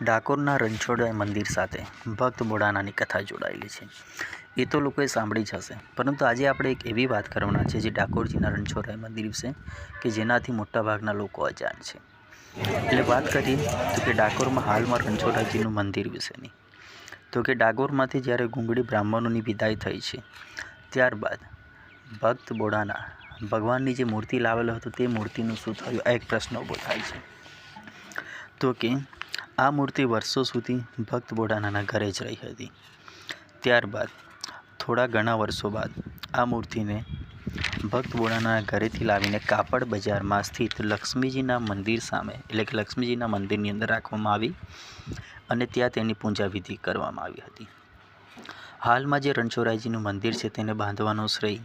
ડાકોરના રણછોડરાય મંદિર સાથે ભક્ત બોડાનાની કથા જોડાયેલી છે. એ તો લોકોએ સાંભળી જ હશે. પરંતુ આજે આપણે એક એવી વાત કરવાના છે જે ડાકોરજીના રણછોડરાય મંદિર વિશે કે જેનાથી મોટાભાગના લોકો અજાણ છે. એટલે વાત કરીએ તો કે ડાકોરમાં હાલમાં રણછોડરાયજીનું મંદિર વિશેની. તો કે ડાકોરમાંથી જ્યારે ગુંગળી બ્રાહ્મણોની વિદાય થઈ છે, ત્યારબાદ ભક્ત બોડાના ભગવાનની જે મૂર્તિ લાવેલો હતો તે મૂર્તિનું શું થયું? આ એક પ્રશ્ન ઊભો થાય છે. તો કે આ મૂર્તિ વર્ષો સુધી ભક્ત બોડાનાના ઘરે જ રહી હતી. ત્યારબાદ, થોડા ઘણા વર્ષો બાદ, આ મૂર્તિને ભક્ત બોડાના ઘરેથી લાવીને કાપડ બજારમાં સ્થિત લક્ષ્મીજીના મંદિર સામે, એટલે કે લક્ષ્મીજીના મંદિરની અંદર રાખવામાં આવી અને ત્યાં તેની પૂજા વિધિ કરવામાં આવી હતી. હાલમાં જે રણછોડરાયજીનું મંદિર છે તેને બાંધવાનો શ્રેય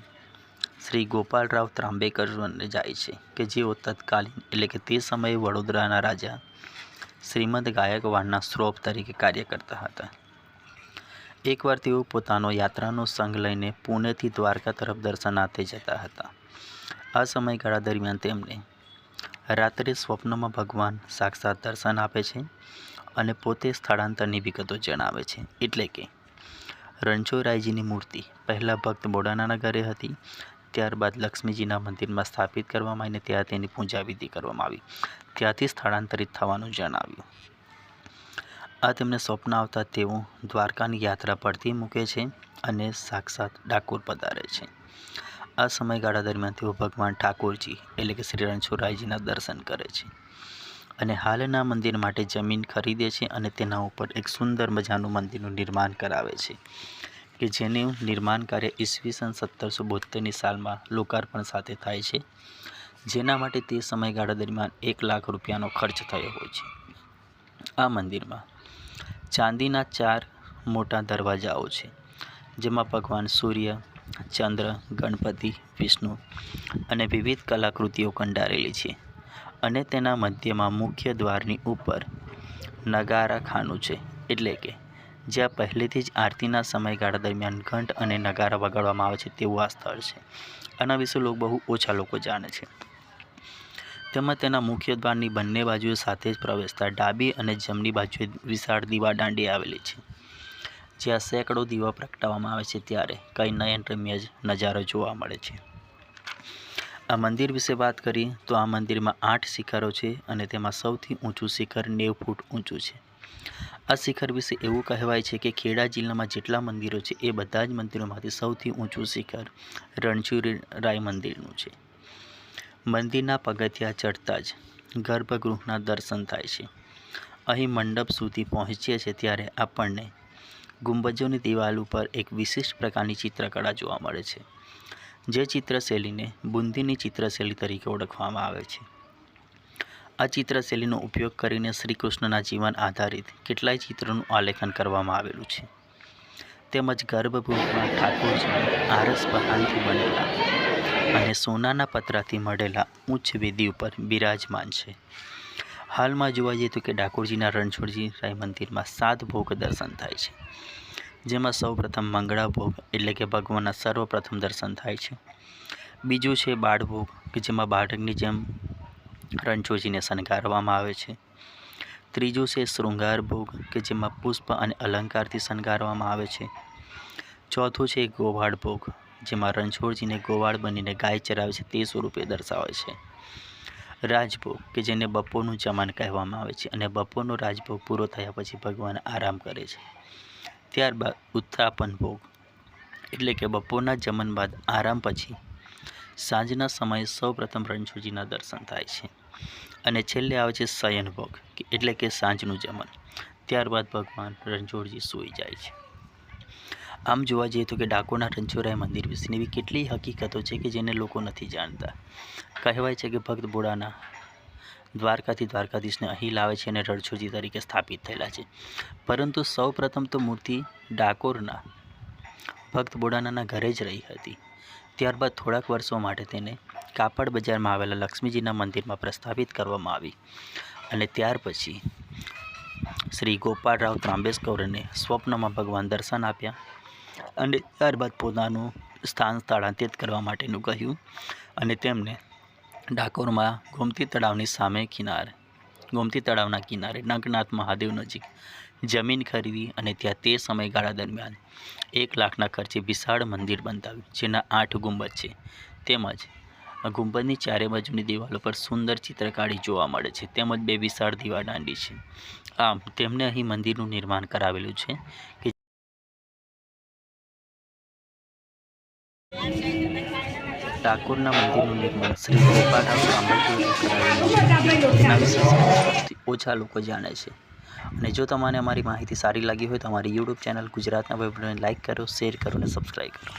શ્રી ગોપાલરાવ ત્રાંબેકરને જાય છે, કે જેઓ તત્કાલીન, એટલે કે તે સમયે વડોદરાના રાજા શ્રીમદ ગાયકવાડના શ્રોફ તરીકે કાર્ય કરતા હતા. એકવાર તેઓ પોતાનો યાત્રાનો સંઘ લઈને પુણેથી દ્વારકા તરફ દર્શનાર્થે જતા હતા. આ સમયગાળા દરમિયાન તેમને રાત્રે સ્વપ્નમાં ભગવાન સાક્ષાત દર્શન આપે છે અને પોતે સ્થળાંતરની વિગતો જણાવે છે. એટલે કે, રણછોડરાયજીની મૂર્તિ પહેલાં ભક્ત બોડાનાના ઘરે હતી, ત્યારબાદ લક્ષ્મીજીના મંદિરમાં સ્થાપિત કરવામાં આવીને ત્યાં તેની પૂજા વિધિ કરવામાં આવી. ત્યાંથી સ્થળાંતરિત થવાનું જણાવ્યું. આ તેમને સ્વપ્ન આવતા તેઓ દ્વારકાની યાત્રા પડતી મૂકે છે અને સાક્ષાત ડાકોર પધારે છે. આ સમયગાળા દરમિયાન તેઓ ભગવાન ઠાકોરજી એટલે કે શ્રી રણછોડરાયજીના દર્શન કરે છે અને હાલના મંદિર માટે જમીન ખરીદે છે અને તેના ઉપર એક સુંદર મજાનું મંદિરનું નિર્માણ કરાવે છે કે જેનું નિર્માણ કાર્ય ઈસવીસન સત્તરસો બોતેરની સાલમાં લોકાર્પણ સાથે થાય છે. જેના માટે તે સમયગાળા દરમિયાન એક લાખ રૂપિયાનો ખર્ચ થયો હોય છે. આ મંદિરમાં ચાંદીના ચાર મોટા દરવાજાઓ છે, જેમાં ભગવાન સૂર્ય, ચંદ્ર, ગણપતિ, વિષ્ણુ અને વિવિધ કલાકૃતિઓ કંડારેલી છે અને તેના મધ્યમાં મુખ્ય દ્વારની ઉપર નગારા ખાનું છે. એટલે કે જ્યાં પહેલેથી જ આરતીના સમયગાળા દરમિયાન ઘંટ અને નગારા વગાડવામાં આવે છે તેવું આ સ્થળ છે. આના વિશે લોકો બહુ ઓછા લોકો જાણે છે. તેમાં તેના મુખ્ય દ્વારની બંને બાજુએ સાથે જ પ્રવેશતા ડાબી અને જમણી બાજુએ વિશાળ દીવા દાંડી આવેલી છે, જ્યાં સેંકડો દીવા પ્રગટાવવામાં આવે છે ત્યારે કંઈ નયનરમ્ય જ નજારો જોવા મળે છે. આ મંદિર વિશે વાત કરીએ તો આ મંદિરમાં આઠ શિખરો છે અને તેમાં સૌથી ઊંચું શિખર નેવ ફૂટ ઊંચું છે. આ શિખર વિશે એવું કહેવાય છે કે ખેડા જિલ્લામાં જેટલા મંદિરો છે એ બધા જ મંદિરોમાંથી સૌથી ઊંચું શિખર રણછોડરાય મંદિરનું છે. મંદિરના પગથિયા ચડતા જ ગર્ભગૃહના દર્શન થાય છે. અહીં મંડપ સુધી પહોંચીએ છીએ ત્યારે આપણને ગુંબજોની દિવાલ ઉપર એક વિશિષ્ટ પ્રકારની ચિત્રકળા જોવા મળે છે, જે ચિત્રશૈલીને બુંદીની ચિત્રશૈલી તરીકે ઓળખવામાં આવે છે. આ ચિત્રશૈલીનો ઉપયોગ કરીને શ્રી કૃષ્ણના જીવન આધારિત કેટલાય ચિત્રોનું આલેખન કરવામાં આવેલું છે. તેમજ ગર્ભગૃહમાં ઠાકોરજી આરસ પહાણથી બનેલા અને સોનાના પતરાથી મળેલા ઉચ્ચ વેદી ઉપર બિરાજમાન છે. હાલમાં જોવા જઈએ તો કે ડાકોરજીના રણછોડજી રાય મંદિરમાં સાત ભોગ દર્શન થાય છે. જેમાં સૌપ્રથમ મંગળા ભોગ એટલે કે ભગવાનના સર્વપ્રથમ દર્શન થાય છે. બીજું છે બાળભોગ કે જેમાં બાળકની જેમ રણછોડજીને શણગારવામાં આવે છે. ત્રીજું છે શૃંગાર ભોગ, કે જેમાં પુષ્પ અને અલંકારથી શણગારવામાં આવે છે. ચોથું છે ગોવાળ ભોગ જેમાં રણછોડજીને ગોવાળ બનીને ગાય ચરાવે છે તે સ્વરૂપે દર્શાવે છે. રાજભોગ, કે જેને બપોરનું જમાન કહેવામાં આવે છે અને બપોરનો રાજભોગ પૂરો થયા પછી ભગવાન આરામ કરે છે. ત્યારબાદ ઉત્થાપન ભોગ, એટલે કે બપોરના જમન બાદ આરામ પછી સાંજના સમયે સૌપ્રથમ રણછોડજીના દર્શન થાય છે. અને છેલ્લે આવે છે શયન ભોગ એટલે કે સાંજનું જમન. ત્યારબાદ ભગવાન રણછોડજી સૂઈ જાય છે. આમ જોવા જઈએ તો કે ડાકોરના રણછોડરાય મંદિર વિશેની એવી કેટલી હકીકતો છે કે જેને લોકો નથી જાણતા. કહેવાય છે કે ભક્ત બોડાના દ્વારકાથી દ્વારકાધીશને અહીં લાવે છે અને રણછોડજી તરીકે સ્થાપિત થયેલા છે. પરંતુ સૌપ્રથમ તો મૂર્તિ ડાકોરના ભક્ત બોડાનાના ઘરે જ રહી હતી. ત્યારબાદ થોડાક વર્ષો માટે તેને કાપડ બજારમાં આવેલા લક્ષ્મીજીના મંદિરમાં પ્રસ્થાપિત કરવામાં આવી અને ત્યાર પછી શ્રી ગોપાલરાવ ત્રાંબેસકરને સ્વપ્નમાં ભગવાન દર્શન આપ્યા. અને ત્યારબાદ પોતાનું સ્થાન સ્થળાંતરિત કરવા માટેનું કહ્યું અને તેમને ડાકોરમાં ગોમતી તળાવની સામે કિનારે, ગોમતી તળાવના કિનારે નગનાથ મહાદેવ નજીક જમીન ખરીદી અને ત્યાં તે સમયગાળા દરમિયાન એક લાખના ખર્ચે વિશાળ મંદિર બંધાવ્યું, જેના આઠ ગુંબજ છે. તેમજ ગુંબજની ચારે બાજુની દિવાલો પર સુંદર ચિત્રકારી જોવા મળે છે. તેમજ બે વિશાળ દીવાદાંડી છે. આમ તેમણે અહીં મંદિરનું નિર્માણ કરાવેલું છે કે ડાકોરના મંદિરનું નિર્માણ શ્રી ગોપાલરાવ વિશે સૌથી ઓછા લોકો જાણે છે અને જો તમને અમારી માહિતી સારી લાગી હોય તો અમારી યુટ્યુબ ચેનલ ગુજરાતના વેબને લાઇક કરો શેર કરો અને સબસ્ક્રાઈબ કરો.